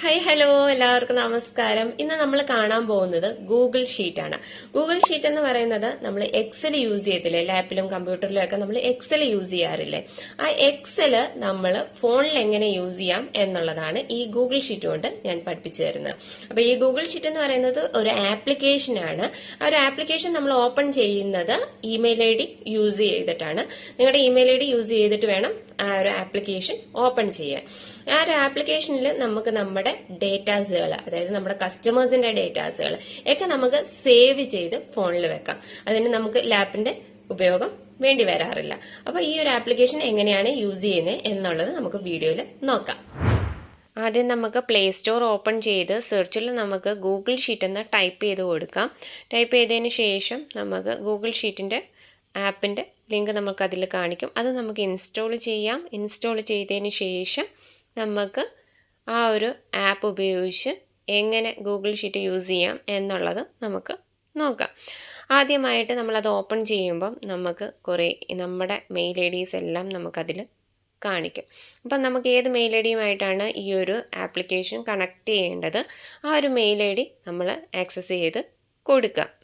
Hi hello എല്ലാവർക്കും നമസ്കാരം. ഇന്ന് നമ്മൾ കാണാൻ പോകുന്നത് ഗൂഗിൾ ഷീറ്റ് ആണ്. ഗൂഗിൾ ഷീറ്റ് എന്ന് പറയുന്നത് നമ്മൾ എക്സൽ യൂസ് ചെയ്യത്തില്ലേ? ലാപ്പിലും കമ്പ്യൂട്ടറിലും ഒക്കെ നമ്മൾ എക്സൽ യൂസ് ചെയ്യാറില്ലേ? ആ എക്സൽ നമ്മൾ ഫോണിൽ എങ്ങനെ യൂസ് ചെയ്യാം എന്നുള്ളതാണ് ഈ ഗൂഗിൾ ഷീറ്റ് കൊണ്ട് ഞാൻ പഠിപ്പിച്ചു തരുന്നത്. അപ്പൊ ഈ ഗൂഗിൾ ഷീറ്റ് എന്ന് പറയുന്നത് ഒരു ആപ്ലിക്കേഷൻ ആണ്. ആ ഒരു ആപ്ലിക്കേഷൻ നമ്മൾ ഓപ്പൺ ചെയ്യുന്നത് ഇമെയിൽ ഐ ഡി യൂസ് ചെയ്തിട്ടാണ്. നിങ്ങളുടെ ഇമെയിൽ ഐ ഡി യൂസ് ചെയ്തിട്ട് വേണം ആ ഒരു ആപ്ലിക്കേഷൻ ഓപ്പൺ ചെയ്യാൻ. ആ ഒരു ആപ്ലിക്കേഷനിൽ നമുക്ക് നമ്മുടെ ഡേറ്റാസുകൾ അതായത് നമ്മുടെ കസ്റ്റമേഴ്സിന്റെ ഡേറ്റാസുകൾ ഒക്കെ നമുക്ക് സേവ് ചെയ്ത് ഫോണിൽ വെക്കാം. അതിന് നമുക്ക് ലാപ്പിന്റെ ഉപയോഗം വേണ്ടി വരാറില്ല. അപ്പൊ ഈ ഒരു ആപ്ലിക്കേഷൻ എങ്ങനെയാണ് യൂസ് ചെയ്യുന്നത് എന്നുള്ളത് നമുക്ക് വീഡിയോയിൽ നോക്കാം. ആദ്യം നമുക്ക് പ്ലേ സ്റ്റോർ ഓപ്പൺ ചെയ്ത് സെർച്ചിൽ നമുക്ക് ഗൂഗിൾ ഷീറ്റ് എന്ന് ടൈപ്പ് ചെയ്ത് കൊടുക്കാം. ടൈപ്പ് ചെയ്തതിന് ശേഷം നമുക്ക് ഗൂഗിൾ ഷീറ്റിന്റെ ആപ്പിന്റെ ലിങ്ക് നമുക്ക് അതിൽ കാണിക്കും. അത് നമുക്ക് ഇൻസ്റ്റാൾ ചെയ്യാം. ഇൻസ്റ്റാൾ ചെയ്തതിന് ശേഷം നമുക്ക് ആ ഒരു ആപ്പ് ഉപയോഗിച്ച് എങ്ങനെ ഗൂഗിൾ ഷീറ്റ് യൂസ് ചെയ്യാം എന്നുള്ളത് നമുക്ക് നോക്കാം. ആദ്യമായിട്ട് നമ്മളത് ഓപ്പൺ ചെയ്യുമ്പം നമുക്ക് കുറേ നമ്മുടെ മെയിൽ ഐ ഡീസ് എല്ലാം നമുക്കതിൽ കാണിക്കും. അപ്പം നമുക്ക് ഏത് മെയിൽ ഐ ഡിയുമായിട്ടാണ് ഈ ഒരു ആപ്ലിക്കേഷൻ കണക്ട് ചെയ്യേണ്ടത്? ആ ഒരു മെയിൽ ഐ ഡി നമ്മൾ ആക്സസ് ചെയ്ത് കൊടുക്കുക.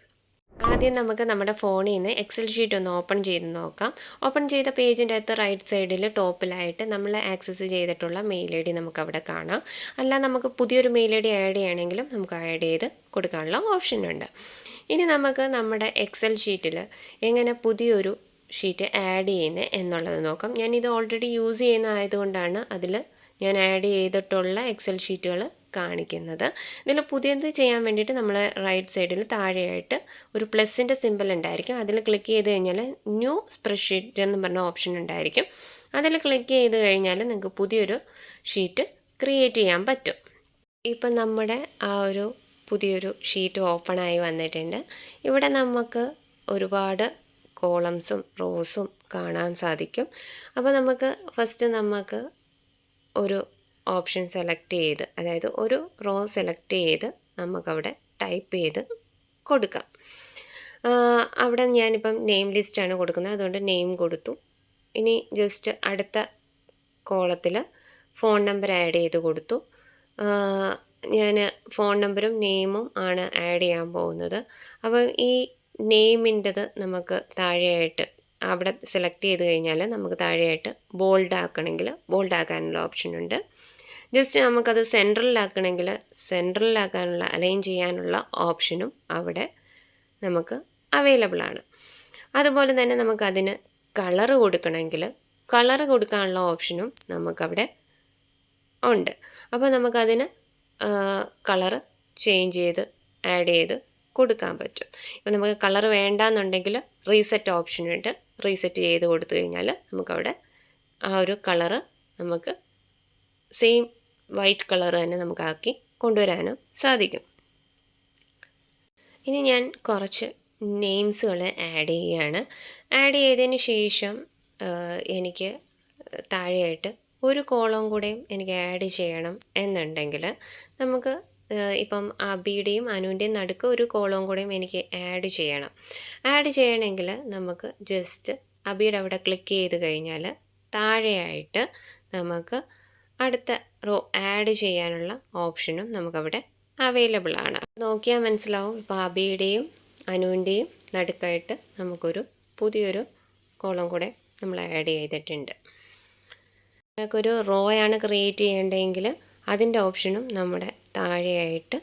ആദ്യം നമുക്ക് നമ്മുടെ ഫോണിൽ നിന്ന് എക്സൽ ഷീറ്റ് ഒന്ന് ഓപ്പൺ ചെയ്ത് നോക്കാം. ഓപ്പൺ ചെയ്ത പേജിന്റെ അകത്ത് റൈറ്റ് സൈഡിൽ ടോപ്പിലായിട്ട് നമ്മൾ ആക്സസ് ചെയ്തിട്ടുള്ള മെയിൽ ഐ ഡി നമുക്ക് അവിടെ കാണാം. അല്ല നമുക്ക് പുതിയൊരു മെയിൽ ഐ ഡി ആഡ് ചെയ്യണമെങ്കിലും നമുക്ക് ആഡ് ചെയ്ത് കൊടുക്കാനുള്ള ഓപ്ഷൻ ഉണ്ട്. ഇനി നമുക്ക് നമ്മുടെ എക്സൽ ഷീറ്റിൽ എങ്ങനെ പുതിയൊരു ഷീറ്റ് ആഡ് ചെയ്യുന്നത് എന്നുള്ളത് നോക്കാം. ഞാനിത് ഓൾറെഡി യൂസ് ചെയ്യുന്ന ആയതുകൊണ്ടാണ് അതിൽ ഞാൻ ആഡ് ചെയ്തിട്ടുള്ള എക്സൽ ഷീറ്റുകൾ കാണിക്കുന്നത്. ഇതിൽ പുതിയത് ചെയ്യാൻ വേണ്ടിയിട്ട് നമ്മൾ റൈറ്റ് സൈഡിൽ താഴെയായിട്ട് ഒരു പ്ലസിന്റെ സിമ്പിൾ ഉണ്ടായിരിക്കും. അതിൽ ക്ലിക്ക് ചെയ്ത് കഴിഞ്ഞാൽ ന്യൂ സ്പ്രെഡ്ഷീറ്റ് എന്ന് പറഞ്ഞ ഓപ്ഷൻ ഉണ്ടായിരിക്കും. അതിൽ ക്ലിക്ക് ചെയ്ത് കഴിഞ്ഞാൽ നിങ്ങൾക്ക് പുതിയൊരു ഷീറ്റ് ക്രിയേറ്റ് ചെയ്യാൻ പറ്റും. ഇപ്പം നമ്മുടെ ആ ഒരു പുതിയൊരു ഷീറ്റ് ഓപ്പണായി വന്നിട്ടുണ്ട്. ഇവിടെ നമുക്ക് ഒരുപാട് കോളംസും റോസും കാണാൻ സാധിക്കും. അപ്പോൾ നമുക്ക് ഫസ്റ്റ് നമുക്ക് ഒരു ഓപ്ഷൻ സെലക്ട് ചെയ്ത് അതായത് ഒരു റോ സെലക്ട് ചെയ്ത് നമുക്കവിടെ ടൈപ്പ് ചെയ്ത് കൊടുക്കാം. അവിടെ ഞാനിപ്പം നെയിം ലിസ്റ്റാണ് കൊടുക്കുന്നത്. അതുകൊണ്ട് നെയിം കൊടുത്തു. ഇനി ജസ്റ്റ് അടുത്ത കോളത്തിൽ ഫോൺ നമ്പർ ആഡ് ചെയ്ത് കൊടുത്തു. ഞാൻ ഫോൺ നമ്പറും നെയിമും ആണ് ആഡ് ചെയ്യാൻ പോകുന്നത്. അപ്പം ഈ നെയിമിന്റെത് നമുക്ക് താഴെയായിട്ട് അവിടെ സെലക്ട് ചെയ്ത് കഴിഞ്ഞാൽ നമുക്ക് താഴെയായിട്ട് ബോൾഡ് ആക്കണമെങ്കിൽ ബോൾഡ് ആക്കാനുള്ള ഓപ്ഷൻ ഉണ്ട്. ജസ്റ്റ് നമുക്കത് സെൻട്രലിലാക്കണമെങ്കിൽ സെൻട്രലിലാക്കാനുള്ള അലൈൻ ചെയ്യാനുള്ള ഓപ്ഷനും അവിടെ നമുക്ക് അവൈലബിൾ ആണ്. അതുപോലെ തന്നെ നമുക്കതിന് കളറ് കൊടുക്കണമെങ്കിൽ കളറ് കൊടുക്കാനുള്ള ഓപ്ഷനും നമുക്കവിടെ ഉണ്ട്. അപ്പോൾ നമുക്കതിന് കളറ് ചേഞ്ച് ചെയ്ത് ആഡ് ചെയ്ത് കൊടുക്കാൻ പറ്റും. ഇപ്പം നമുക്ക് കളർ വേണ്ടാന്നുണ്ടെങ്കിൽ റീസെറ്റ് ഓപ്ഷൻ ഉണ്ട്. റീസെറ്റ് ചെയ്ത് കൊടുത്തു കഴിഞ്ഞാൽ നമുക്കവിടെ ആ ഒരു കളറ് നമുക്ക് സെയിം വൈറ്റ് കളർ തന്നെ നമുക്കാക്കി കൊണ്ടുവരാനും സാധിക്കും. ഇനി ഞാൻ കുറച്ച് നെയിംസുകൾ ആഡ് ചെയ്യുകയാണ് ആഡ് ചെയ്തതിന് ശേഷം എനിക്ക് താഴെയായിട്ട് ഒരു കോളം കൂടെയും എനിക്ക് ആഡ് ചെയ്യണം എന്നുണ്ടെങ്കിൽ നമുക്ക് ഇപ്പം അബിയുടെയും അനുവിന്റെയും നടുക്ക് ഒരു കോളവും കൂടെയും എനിക്ക് ആഡ് ചെയ്യണം. ആഡ് ചെയ്യണമെങ്കിൽ നമുക്ക് ജസ്റ്റ് അബിയുടെ അവിടെ ക്ലിക്ക് ചെയ്ത് കഴിഞ്ഞാൽ താഴെയായിട്ട് നമുക്ക് അടുത്ത റോ ആഡ് ചെയ്യാനുള്ള ഓപ്ഷനും നമുക്കവിടെ അവൈലബിൾ ആണ്. നോക്കിയാൽ മനസ്സിലാവും. ഇപ്പോൾ അബിയുടെയും അനുവിന്റെയും നടുക്കായിട്ട് നമുക്കൊരു പുതിയൊരു കോളം കൂടെ നമ്മൾ ആഡ് ചെയ്തിട്ടുണ്ട്. നമുക്കൊരു റോ ആണ് ക്രിയേറ്റ് ചെയ്യേണ്ടതെങ്കിൽ അതിന്റെ ഓപ്ഷനും നമ്മുടെ താഴെയായിട്ട്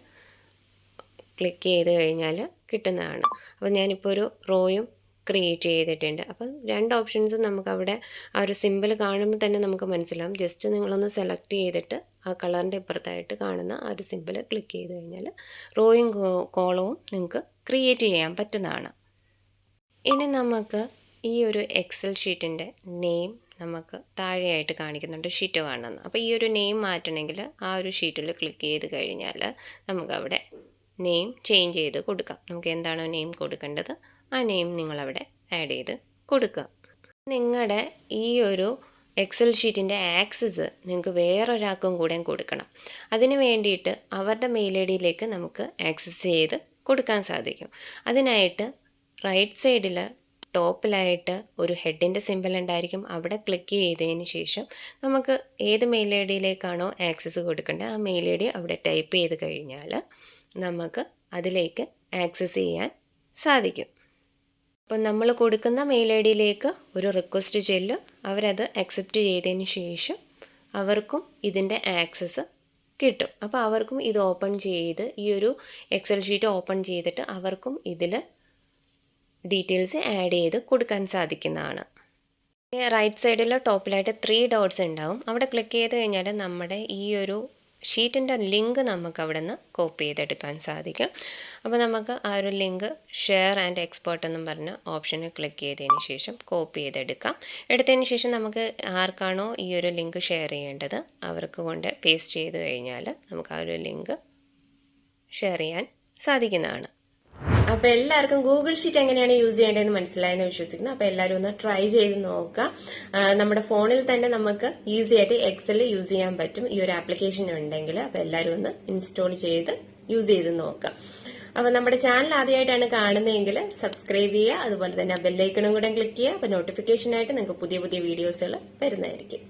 ക്ലിക്ക് ചെയ്ത് കഴിഞ്ഞാൽ കിട്ടുന്നതാണ്. അപ്പോൾ ഞാനിപ്പോൾ ഒരു റോയും ക്രിയേറ്റ് ചെയ്തിട്ടുണ്ട്. അപ്പം രണ്ട് ഓപ്ഷൻസും നമുക്കവിടെ ആ ഒരു സിമ്പിൾ കാണുമ്പോൾ തന്നെ നമുക്ക് മനസ്സിലാവും. ജസ്റ്റ് നിങ്ങളൊന്ന് സെലക്ട് ചെയ്തിട്ട് ആ കളറിന്റെ ഇപ്പുറത്തായിട്ട് കാണുന്ന ആ ഒരു സിമ്പിൾ ക്ലിക്ക് ചെയ്ത് കഴിഞ്ഞാൽ റോയും കോളവും നിങ്ങൾക്ക് ക്രിയേറ്റ് ചെയ്യാൻ പറ്റുന്നതാണ്. ഇനി നമുക്ക് ഈ ഒരു എക്സൽ ഷീറ്റിന്റെ നെയിം നമുക്ക് താഴെയായിട്ട് കാണിക്കുന്നുണ്ട് ഷീറ്റ് വേണമെന്ന്. അപ്പോൾ ഈ ഒരു നെയിം മാറ്റണമെങ്കിൽ ആ ഒരു ഷീറ്റിൽ ക്ലിക്ക് ചെയ്ത് കഴിഞ്ഞാൽ നമുക്കവിടെ നെയിം ചേഞ്ച് ചെയ്ത് കൊടുക്കാം. നമുക്ക് എന്താണോ നെയിം കൊടുക്കേണ്ടത്? ആ നെയിം നിങ്ങളവിടെ ആഡ് ചെയ്ത് കൊടുക്കുക. നിങ്ങളുടെ ഈ ഒരു എക്സൽ ഷീറ്റിന്റെ ആക്സസ് നിങ്ങൾക്ക് വേറൊരാൾക്കും കൂടെ കൊടുക്കണം. അതിന് വേണ്ടിയിട്ട് അവരുടെ മെയിൽ ഐ ഡിയിലേക്ക് നമുക്ക് ആക്സസ് ചെയ്ത് കൊടുക്കാൻ സാധിക്കും. അതിനായിട്ട് റൈറ്റ് സൈഡിൽ ടോപ്പിലായിട്ട് ഒരു ഹെഡിന്റെ സിമ്പിൾ ഉണ്ടായിരിക്കും. അവിടെ ക്ലിക്ക് ചെയ്തതിന് ശേഷം നമുക്ക് ഏത് മെയിൽ ഐ ഡിയിലേക്കാണോ ആക്സസ് കൊടുക്കേണ്ടത് ആ മെയിൽ ഐ ഡി അവിടെ ടൈപ്പ് ചെയ്ത് കഴിഞ്ഞാൽ നമുക്ക് അതിലേക്ക് ആക്സസ് ചെയ്യാൻ സാധിക്കും. അപ്പം നമ്മൾ കൊടുക്കുന്ന മെയിൽ ഐ ഡിയിലേക്ക് ഒരു റിക്വസ്റ്റ് ചെല്ലും. അവരത് അക്സെപ്റ്റ് ചെയ്തതിന് ശേഷം അവർക്കും ഇതിന്റെ ആക്സസ് കിട്ടും. അപ്പോൾ അവർക്കും ഇത് ഓപ്പൺ ചെയ്ത് ഈ ഒരു എക്സൽ ഷീറ്റ് ഓപ്പൺ ചെയ്തിട്ട് അവർക്കും ഇതിൽ ഡീറ്റെയിൽസ് ആഡ് ചെയ്ത് കൊടുക്കാൻ സാധിക്കുന്നതാണ്. റൈറ്റ് സൈഡിൽ ടോപ്പിലായിട്ട് ത്രീ ഡോട്ട്സ് ഉണ്ടാവും. അവിടെ ക്ലിക്ക് ചെയ്ത് കഴിഞ്ഞാൽ നമ്മുടെ ഈ ഒരു ഷീറ്റിന്റെ ലിങ്ക് നമുക്ക് അവിടെ നിന്ന് കോപ്പി ചെയ്തെടുക്കാൻ സാധിക്കും. അപ്പോൾ നമുക്ക് ആ ഒരു ലിങ്ക് ഷെയർ ആൻഡ് എക്സ്പോർട്ട് എന്നും പറഞ്ഞ ഓപ്ഷനിൽ ക്ലിക്ക് ചെയ്തതിന് ശേഷം കോപ്പി ചെയ്തെടുക്കാം. എടുത്തതിന് ശേഷം നമുക്ക് ആർക്കാണോ ഈ ഒരു ലിങ്ക് ഷെയർ ചെയ്യേണ്ടത് അവർക്ക് കൊണ്ട് പേസ്റ്റ് ചെയ്ത് കഴിഞ്ഞാൽ നമുക്ക് ആ ഒരു ലിങ്ക് ഷെയർ ചെയ്യാൻ സാധിക്കുന്നതാണ്. അപ്പൊ എല്ലാവർക്കും ഗൂഗിൾ ഷീറ്റ് എങ്ങനെയാണ് യൂസ് ചെയ്യേണ്ടതെന്ന് മനസ്സിലായെന്ന് വിശ്വസിക്കുന്നു. അപ്പൊ എല്ലാവരും ഒന്ന് ട്രൈ ചെയ്ത് നോക്കുക. നമ്മുടെ ഫോണിൽ തന്നെ നമുക്ക് ഈസി ആയിട്ട് എക്സൽ യൂസ് ചെയ്യാൻ പറ്റും. ഈ ഒരു ആപ്ലിക്കേഷൻ ഉണ്ടെങ്കിൽ അപ്പൊ എല്ലാവരും ഒന്ന് ഇൻസ്റ്റാൾ ചെയ്ത് യൂസ് ചെയ്ത് നോക്കുക. അപ്പൊ നമ്മുടെ ചാനൽ ആദ്യമായിട്ടാണ് കാണുന്നതെങ്കിൽ സബ്സ്ക്രൈബ് ചെയ്യുക. അതുപോലെ തന്നെ ബെല്ലൈക്കണും കൂടെ ക്ലിക്ക് ചെയ്യുക. അപ്പൊ നോട്ടിഫിക്കേഷൻ ആയിട്ട് നിങ്ങൾക്ക് പുതിയ പുതിയ വീഡിയോസുകൾ വരുന്നതായിരിക്കും.